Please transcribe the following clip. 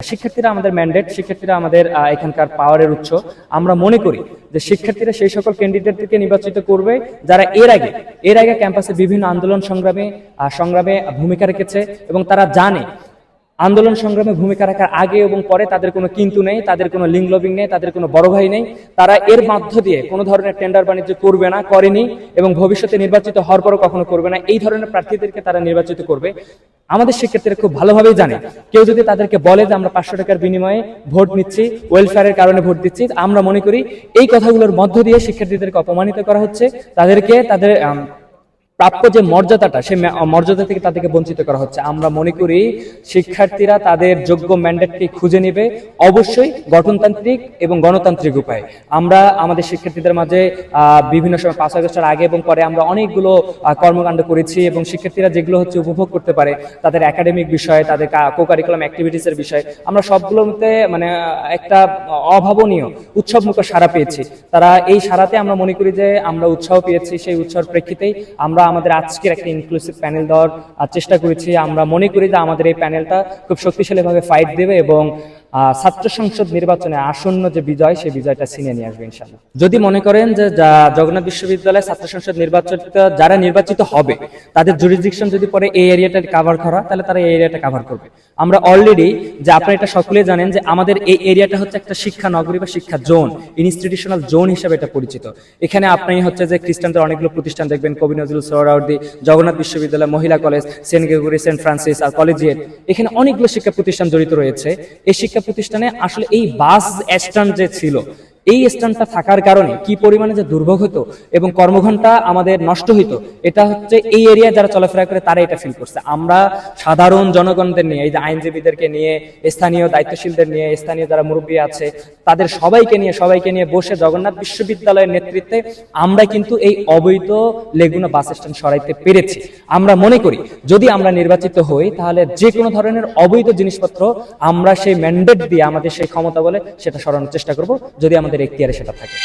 শিক্ষার্থীরা আমাদের ম্যান্ডেট শিক্ষার্থীরা আমাদের এখানকার পাওয়ারের উৎস। আমরা মনে করি যে শিক্ষার্থীরা সেই সকল ক্যান্ডিডেটদেরকে নির্বাচিত করবে যারা এর আগে এর আগে ক্যাম্পাসে বিভিন্ন আন্দোলন সংগ্রামে সংগ্রামে ভূমিকা রেখেছে এবং তারা জানে আন্দোলন সংগ্রামে ভূমিকা রাখার আগে এবং পরে তাদের কোনো কিন্তু নেই, তাদের কোনো লিঙ্ক লবিং নেই, তাদের কোনো বড় ভাই নেই। তারা এর মাধ্য দিয়ে কোনো ধরনের টেন্ডার বাণিজ্য করবে না, করেনি এবং ভবিষ্যতে নির্বাচিত হওয়ার পরও কখনো করবে না। এই ধরনের প্রার্থীদেরকে তারা নির্বাচিত করবে। আমাদের শিক্ষার্থীরা খুব ভালোভাবেই জানে, কেউ যদি তাদেরকে বলে যে আমরা পাঁচশো টাকার বিনিময়ে ভোট নিচ্ছি ওয়েলফেয়ারের কারণে ভোট দিচ্ছি, আমরা মনে করি এই কথাগুলোর মধ্য দিয়ে শিক্ষার্থীদেরকে অপমানিত করা হচ্ছে। তাদেরকে, তাদের প্রাপ্য যে মর্যাদাটা, সে মর্যাদা থেকে তাদেরকে বঞ্চিত করা হচ্ছে। আমরা মনে করি শিক্ষার্থীরা তাদের যোগ্য ম্যান্ডেটকে খুঁজে নেবে, অবশ্যই গঠনতান্ত্রিক এবং গণতান্ত্রিক উপায়। আমরা আমাদের শিক্ষার্থীদের মাঝে বিভিন্ন সময় পাঁচ আগস্টের আগে এবং পরে আমরা অনেকগুলো কর্মকাণ্ড করেছি এবং শিক্ষার্থীরা যেগুলো হচ্ছে উপভোগ করতে পারে, তাদের একাডেমিক বিষয়, তাদের কো কারিকুলাম অ্যাক্টিভিটিসের বিষয়, আমরা সবগুলোতে মানে একটা অভাবনীয়, উৎসবমুখর সারা পেয়েছি। তারা এই সারাতে আমরা মনে করি যে আমরা উৎসাহ পেয়েছি, সেই উৎসাহের প্রেক্ষিতেই আমরা আমাদের আজকের একটা ইনক্লুসিভ প্যানেল দেওয়ার চেষ্টা করেছি। আমরা মনে করি যে আমাদের এই প্যানেলটা খুব শক্তিশালীভাবে ফাইট দেবে এবং ছাত্র সংসদ নির্বাচনে আসন্ন যে বিজয় সেই বিজয়টা ছিনিয়ে নিয়ে আসবে ইনশাল্লাহ যদি মনে করেন যে জগন্নাথ বিশ্ববিদ্যালয় ছাত্র সংসদ নির্বাচিত, যারা নির্বাচিত হবে, তাদের জুরিসডিকশন যদি পরে এই এরিয়াটা কাভার করা, তাহলে তারা এই এরিয়াটা কাভার করবে। আমরা অলরেডি যে আপনারা এটা সকলে জানেন যে, আমাদের এই এরিয়াটা হচ্ছে একটা শিক্ষা নগরী বা শিক্ষা জোন ইনস্টিটিউশনাল জোন হিসেবে এটা পরিচিত। এখানে আপনি হচ্ছে যে, খ্রিস্টানদের অনেকগুলো প্রতিষ্ঠান দেখবেন, কবি নজরুল সোহরাওয়ার্দী জগন্নাথ বিশ্ববিদ্যালয়, মহিলা college, Saint Gregory, Saint Francis, আর কলেজিয়েট। এখানে অনেকগুলো শিক্ষা প্রতিষ্ঠান জড়িত রয়েছে। এই শিক্ষা প্রতিষ্ঠানে আসলে এই বাস স্ট্যান্ড যে ছিল। এই স্ট্যান্ডটা থাকার কারণে কি পরিমাণে যে দুর্ভোগ হতো এবং কর্মঘন্টা আমাদের নষ্ট হইতো, এটা হচ্ছে এই এরিয়া যারা চলাফেরা করে তারা এটা ফিল করছে। আমরা সাধারণ জনগণদের নিয়ে, এই যে আইনজীবীদেরকে নিয়ে, স্থানীয় দায়িত্বশীলদের নিয়ে, স্থানীয় যারা মুরব্বী আছে, তাদের সবাইকে নিয়ে সবাইকে নিয়ে বসে জগন্নাথ বিশ্ববিদ্যালয়ের নেতৃত্বে আমরা কিন্তু এই অবৈধ লেগুনা বাস স্ট্যান্ড সরাইতে পেরেছি। আমরা মনে করি, যদি আমরা নির্বাচিত হই, তাহলে যে কোনো ধরনের অবৈধ জিনিসপত্র আমরা সেই ম্যান্ডেট দিয়ে আমাদের সেই ক্ষমতা বলে সেটা সরানোর চেষ্টা করব। যদি আমাদের এখতিয়ারে সেটা থাকে।